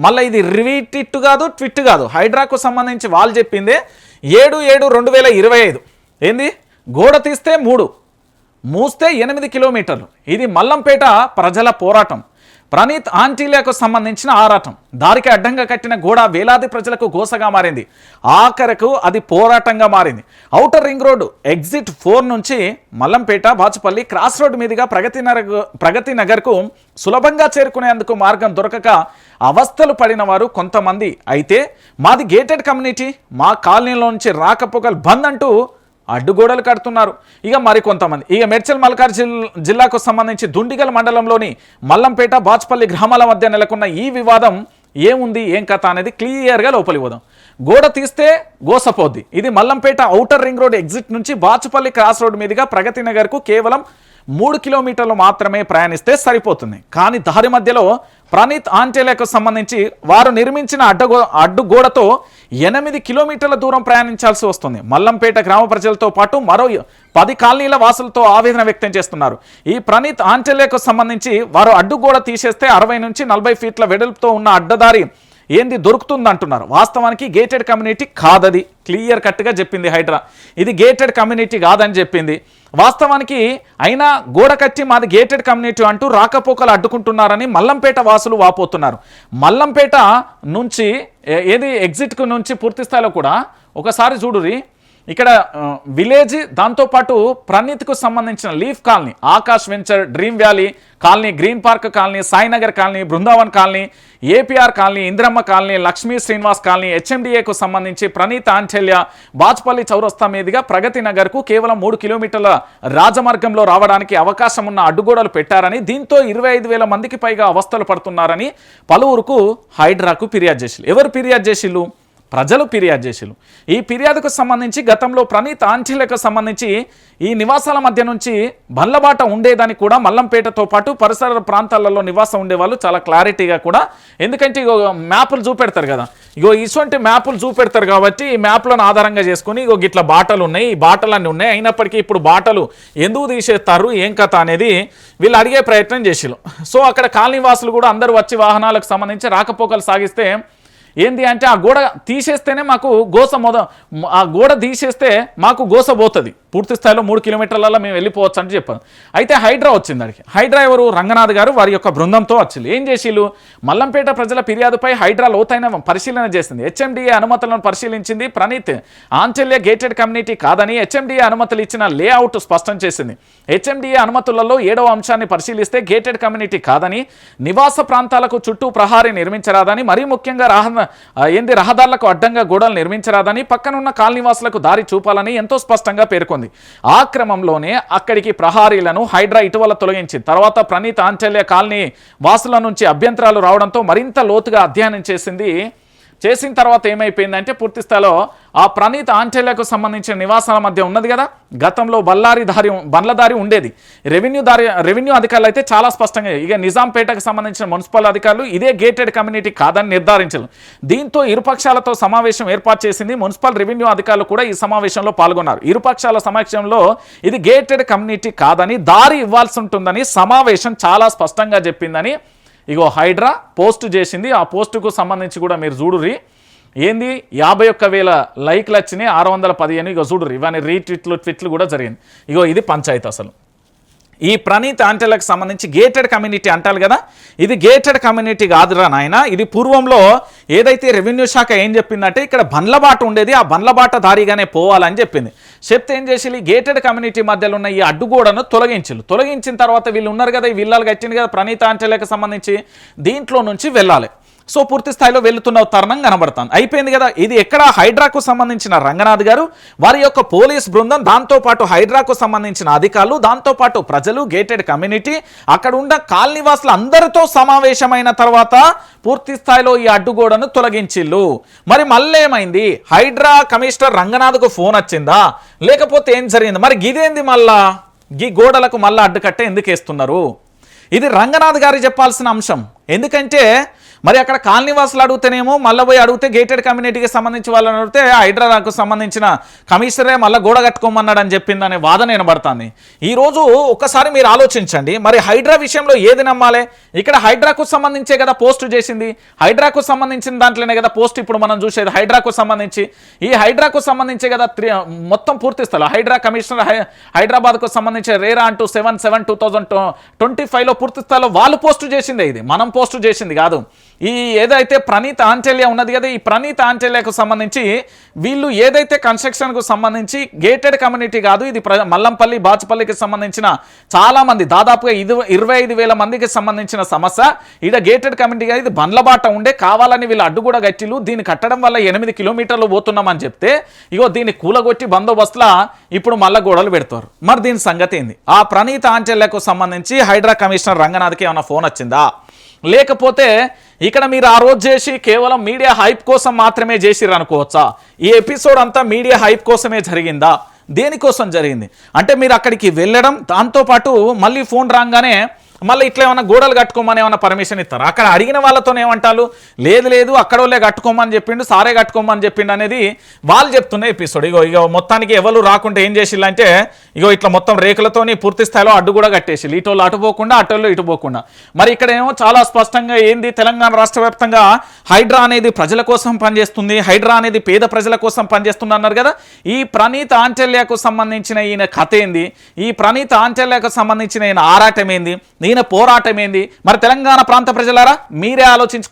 మళ్ళీ ఇది రీట్విట్ కాదు ట్విట్ కాదు. హైడ్రాకు సంబంధించి వాళ్ళు చెప్పిందే ఏడు ఏడు రెండు వేల ఇరవై ఐదు. ఏంది? గోడ తీస్తే మూడు మూస్తే ఎనిమిది కిలోమీటర్లు. ఇది మల్లంపేట ప్రజల పోరాటం. ప్రణీత్ ఆంటీలకు సంబంధించిన ఆరాటం. దారికి అడ్డంగా కట్టిన గోడ వేలాది ప్రజలకు గోసగా మారింది. ఆఖరకు అది పోరాటంగా మారింది. Outer ring road exit four నుంచి మల్లంపేట బాచుపల్లి క్రాస్ రోడ్ మీదుగా ప్రగతి నగర్ ప్రగతి నగర్కు సులభంగా చేరుకునేందుకు మార్గం దొరకక అవస్థలు పడిన వారు కొంతమంది. అయితే మాది గేటెడ్ కమ్యూనిటీ మా కాలనీలో నుంచి రాకపోకలు బంద్ అంటూ అడ్డుగోడలు కడుతున్నారు. ఇక మరికొంతమంది ఇక మేడ్చల్ మల్కార్ జిల్- జిల్లాకు సంబంధించి దుండిగల్ మండలంలోని మల్లంపేట బాచ్పల్లి గ్రామాల మధ్య నెలకొన్న ఈ వివాదం ఏముంది ఏం కథ అనేది క్లియర్గా లోపలి పోదాం. గోడ తీస్తే గోసపోద్ది. ఇది Mallampet outer ring road exit నుంచి బాచుపల్లి క్రాస్ రోడ్ మీదుగా ప్రగతి నగర్కు కేవలం మూడు కిలోమీటర్లు మాత్రమే ప్రయాణిస్తే సరిపోతుంది. కానీ దారి మధ్యలో ప్రణీత్ ఆంటేలకు సంబంధించి వారు నిర్మించిన అడ్డగో అడ్డుగోడతో ఎనిమిది కిలోమీటర్ల దూరం ప్రయాణించాల్సి వస్తుంది. మల్లంపేట గ్రామ ప్రజలతో పాటు మరో పది కాలనీల వాసులతో ఆవేదన వ్యక్తం చేస్తున్నారు. ఈ ప్రణీత్ ఆంటేలకు సంబంధించి వారు అడ్డుగోడ తీసేస్తే అరవై నుంచి నలభై ఫీట్ల వెడల్పుతో ఉన్న అడ్డదారి ఏంది దొరుకుతుంది అంటున్నారు వాస్తవానికి గేటెడ్ కమ్యూనిటీ కాదది. క్లియర్ కట్గా చెప్పింది హైడ్రా. ఇది గేటెడ్ కమ్యూనిటీ కాదని చెప్పింది. వాస్తవానికి అయినా గోడ కట్టి మాది గేటెడ్ కమ్యూనిటీ అంటూ రాకపోకలు అడ్డుకుంటున్నారని మల్లంపేట వాసులు వాపోతున్నారు. మల్లంపేట నుంచి ఏది ఎగ్జిట్కు నుంచి పూర్తి స్థాయిలో కూడా ఒకసారి చూడురి ఇక్కడ విలేజ్ దాంతోపాటు ప్రణీత్కు సంబంధించిన leaf colony Akash venture dream valley colony green park colony Sainagar colony Brindavan colony APR colony Indramma colony Lakshmi Srinivas colony హెచ్ఎండిఏకు సంబంధించి ప్రణీత్ ఆంచల్య బాజ్పల్లి చౌరస్తా మీదుగా ప్రగతి నగర్కు కేవలం మూడు కిలోమీటర్ల రాజమార్గంలో రావడానికి అవకాశం ఉన్న అడ్డుగోడలు పెట్టారని దీంతో ఇరవై ఐదు వేల మందికి పైగా అవస్థలు పడుతున్నారని పలువురుకు హైడ్రాకు ఫిర్యాదు చేసిల్లు ఎవరు ఫిర్యాదు చేసిల్లు ప్రజలు ఫిర్యాదు చేసిల్లు ఈ ఫిర్యాదుకు సంబంధించి గతంలో ప్రణీత్ ఆంచీలకు సంబంధించి ఈ నివాసాల మధ్య నుంచి బండ్లబాట ఉండేదని కూడా మల్లంపేటతో పాటు పరిసర ప్రాంతాలలో నివాసం ఉండేవాళ్ళు చాలా క్లారిటీగా కూడా. ఎందుకంటే ఇగో మ్యాపులు చూపెడతారు కదా. ఇగో ఇటువంటి మ్యాపులు చూపెడతారు కాబట్టి ఈ మ్యాప్లను ఆధారంగా చేసుకుని ఇగో గిట్ల బాటలు ఉన్నాయి ఈ బాటలన్నీ ఉన్నాయి. అయినప్పటికీ ఇప్పుడు బాటలు ఎందుకు తీసేస్తారు ఏం కథ అనేది వీళ్ళు అడిగే ప్రయత్నం చేసిల్లు సో అక్కడ కాలనీ వాసులు కూడా అందరూ వచ్చి వాహనాలకు సంబంధించి రాకపోకలు సాగిస్తే ఏంది అంటే ఆ గోడ తీసేస్తేనే మాకు గోస మొద ఆ గోడ తీసేస్తే మాకు గోస పోతుంది. పూర్తి స్థాయిలో మూడు కిలోమీటర్లలో మేము వెళ్ళిపోవచ్చు అని చెప్పాను. అయితే హైడ్రా వచ్చింది అడిగి హైడ్రా ఎవరు? రంగనాథ్ గారు వారి యొక్క బృందంతో వచ్చింది. ఏం చేసిళ్ళు? మల్లంపేట ప్రజల ఫిర్యాదుపై హైడ్రా లోతైన పరిశీలన చేసింది. హెచ్ఎండిఏ అనుమతులను పరిశీలించింది ప్రణీత్. ఆంచల్య గేటెడ్ కమ్యూనిటీ కాదని హెచ్ఎండిఏ అనుమతులు ఇచ్చిన లేఅవుట్ స్పష్టం చేసింది. హెచ్ఎండిఏ అనుమతులలో ఏడవ అంశాన్ని పరిశీలిస్తే గేటెడ్ కమ్యూనిటీ కాదని నివాస ప్రాంతాలకు చుట్టూ ప్రహారీ నిర్మించరాదని మరీ ముఖ్యంగా రహ ఏంది రహదారులకు అడ్డంగా గోడలు నిర్మించరాదని పక్కనున్న కాలనీవాసులకు దారి చూపాలని ఎంతో స్పష్టంగా పేర్కొంది. ఆ క్రమంలోనే అక్కడికి ప్రహారీలను హైడ్రా ఇటీవల తొలగించింది. తర్వాత ప్రణీత్ ఆంచల్య కాలనీ వాసుల నుంచి అభ్యంతరాలు రావడంతో మరింత లోతుగా అధ్యయనం చేసింది. చేసిన తర్వాత ఏమైపోయిందంటే పూర్తిస్థాయిలో ఆ ప్రణీత ఆంచల్యకు సంబంధించిన నివాసాల మధ్య ఉన్నది కదా? గతంలో బల్లారి దారి బండ్ల దారి ఉండేది. రెవెన్యూ దారి రెవెన్యూ అధికారులు అయితే చాలా స్పష్టంగా ఇక నిజాంపేటకు సంబంధించిన మున్సిపల్ అధికారులు ఇదే గేటెడ్ కమ్యూనిటీ కాదని నిర్ధారించారు. దీంతో ఇరుపక్షాలతో సమావేశం ఏర్పాటు చేసింది మున్సిపల్ రెవెన్యూ అధికారులు కూడా ఈ సమావేశంలో పాల్గొన్నారు. ఇరుపక్షాల సమక్షంలో ఇది గేటెడ్ కమ్యూనిటీ కాదని దారి ఇవ్వాల్సి ఉంటుందని సమావేశం చాలా స్పష్టంగా చెప్పిందని ఇగో హైడ్రా పోస్ట్ చేసింది. ఆ పోస్టుకు సంబంధించి కూడా మీరు చూడుర్రి. ఏంది? యాభై ఒక్క వేల లైక్లు వచ్చినాయి ఆరు వందల పదిహేను. ఇక చూడరు ఇవన్నీ రీట్విట్లు ట్విట్లు కూడా జరిగింది. ఇగో ఇది పంచాయతీ అసలు. ఈ ప్రణీత్ ఆంటలకు సంబంధించి గేటెడ్ కమ్యూనిటీ అంటారు కదా? ఇది గేటెడ్ కమ్యూనిటీ కాదురా నాయన. ఇది పూర్వంలో ఏదైతే రెవెన్యూ శాఖ ఏం చెప్పిందంటే ఇక్కడ బండ్లబాట ఉండేది ఆ బండ్లబాట దారిగానే పోవాలని చెప్పింది. చెప్తే ఏం చేసి గేటెడ్ కమ్యూనిటీ మధ్యలో ఉన్న ఈ అడ్డుగోడను తొలగించారు తొలగించిన తర్వాత వీళ్ళు ఉన్నారు కదా ఈ విల్లాలు కట్టింది కదా ప్రణీత ఆంటలకు సంబంధించి. దీంట్లో నుంచి వెళ్ళాలి. సో పూర్తి స్థాయిలో వెళుతున్న తరుణం కనబడతాను అయిపోయింది కదా. ఇది ఎక్కడ? హైడ్రాకు సంబంధించిన రంగనాథ్ గారు వారి యొక్క పోలీస్ బృందం దాంతోపాటు హైడ్రాకు సంబంధించిన అధికారులు దాంతోపాటు ప్రజలు గేటెడ్ కమ్యూనిటీ అక్కడ ఉన్న కాలనీవాసులు అందరితో సమావేశమైన తర్వాత పూర్తి స్థాయిలో ఈ అడ్డుగోడను తొలగించిల్లు. మరి మళ్ళీ ఏమైంది హైడ్రా కమిషనర్ రంగనాథ్కు ఫోన్ వచ్చిందా? లేకపోతే ఏం జరిగింది? మరి గిదేంది మళ్ళా? గీ గోడలకు మళ్ళా అడ్డుకట్ట ఎందుకు వేస్తున్నారు ఇది రంగనాథ్ గారు చెప్పాల్సిన అంశం. ఎందుకంటే మరి అక్కడ కాలనీవాసులు అడిగితేనేమో మళ్ళీ పోయి అడిగితే గేటెడ్ కమ్యూనిటీకి సంబంధించి వాళ్ళని అడిగితే హైడ్రాకు సంబంధించిన కమిషనరే మళ్ళీ గోడ కట్టుకోమన్నాడు అని చెప్పిందనే వాదన వినబడుతుంది. ఈ రోజు ఒక్కసారి మీరు ఆలోచించండి మరి హైడ్రా విషయంలో ఏది నమ్మాలి? ఇక్కడ హైడ్రాకు సంబంధించే కదా పోస్ట్ చేసింది. హైడ్రాకు సంబంధించిన దాంట్లోనే కదా పోస్ట్ ఇప్పుడు మనం చూసేది. హైడ్రాకు సంబంధించి ఈ హైడ్రాకు సంబంధించే కదా మొత్తం పూర్తి హైడ్రా కమిషనర్ హై హైదరాబాద్కు సంబంధించి రేరా అంటూ seven seven two thousand twenty ఫైవ్లో పూర్తి స్థాయిలో వాళ్ళు పోస్ట్ చేసిందే ఇది. మనం పోస్ట్ చేసింది కాదు. ఈ ఏదైతే ప్రణీత్ ఆంచల్య ఉన్నది కదా ఈ ప్రణీత్ ఆంచల్యకు సంబంధించి వీళ్ళు ఏదైతే కన్స్ట్రక్షన్కు సంబంధించి గేటెడ్ కమ్యూనిటీ కాదు ఇది ప్ర మల్లంపల్లి బాచుపల్లికి సంబంధించిన చాలామంది దాదాపుగా ఇది ఇరవై ఐదు వేల మందికి సంబంధించిన సమస్య. ఈడ గేటెడ్ కమ్యూనిటీ కాదు ఇది బండ్లబాట ఉండే కావాలని వీళ్ళు అడ్డు కూడా గట్టిలు దీన్ని కట్టడం వల్ల ఎనిమిది కిలోమీటర్లు పోతున్నామని చెప్తే ఇగో దీన్ని కూలగొట్టి బందోబస్తులా ఇప్పుడు మళ్ళా గోడలు పెడతారు. మరి దీని సంగతి ఏంది? ఆ ప్రణీత ఆంచల్యకు సంబంధించి హైడ్రా కమిషనర్ రంగనాథ్కి ఏమైనా ఫోన్ వచ్చిందా? లేకపోతే ఇక్కడ మీరు ఆ రోజు చేసి కేవలం మీడియా హైప్ కోసం మాత్రమే చేసిర్రు అనుకోవచ్చా? ఈ ఎపిసోడ్ అంతా మీడియా హైప్ కోసమే జరిగిందా? దేనికోసం జరిగింది? అంటే మీరు అక్కడికి వెళ్ళడం దాంతోపాటు మళ్ళీ ఫోన్ రాగానే మళ్ళీ ఇట్లా ఏమైనా గోడలు కట్టుకోమని ఏమైనా పర్మిషన్ ఇస్తారు? అక్కడ అడిగిన వాళ్ళతో ఏమంటారు? లేదు లేదు అక్కడ వాళ్ళే కట్టుకోమని చెప్పిండు సారే కట్టుకోమని చెప్పిండు అనేది వాళ్ళు చెప్తున్న ఎపిసోడ్ ఇగో ఇగో మొత్తానికి ఎవరు రాకుండా ఏం చేసిల్లంటే ఇగో ఇట్లా మొత్తం రేకులతోని పూర్తి స్థాయిలో అడ్డు కూడా కట్టేసి ఇటోళ్ళు అటు పోకుండా అటోళ్ళు ఇటు పోకుండా. మరి ఇక్కడ ఏమో చాలా స్పష్టంగా ఏంది? తెలంగాణ రాష్ట్ర వ్యాప్తంగా హైడ్రా అనేది ప్రజల కోసం పనిచేస్తుంది హైడ్రా అనేది పేద ప్రజల కోసం పనిచేస్తుంది అన్నారు కదా? ఈ ప్రణీత ఆంచల్యకు సంబంధించిన ఈయన కథ ఏంది? ఈ ప్రణీత ఆంచల్యకు సంబంధించిన ఈయన ఆరాటం ఏంది? దీని పోరాటం ఏంది మరి తెలంగాణ ప్రాంత ప్రజలారా మీరే ఆలోచించుకో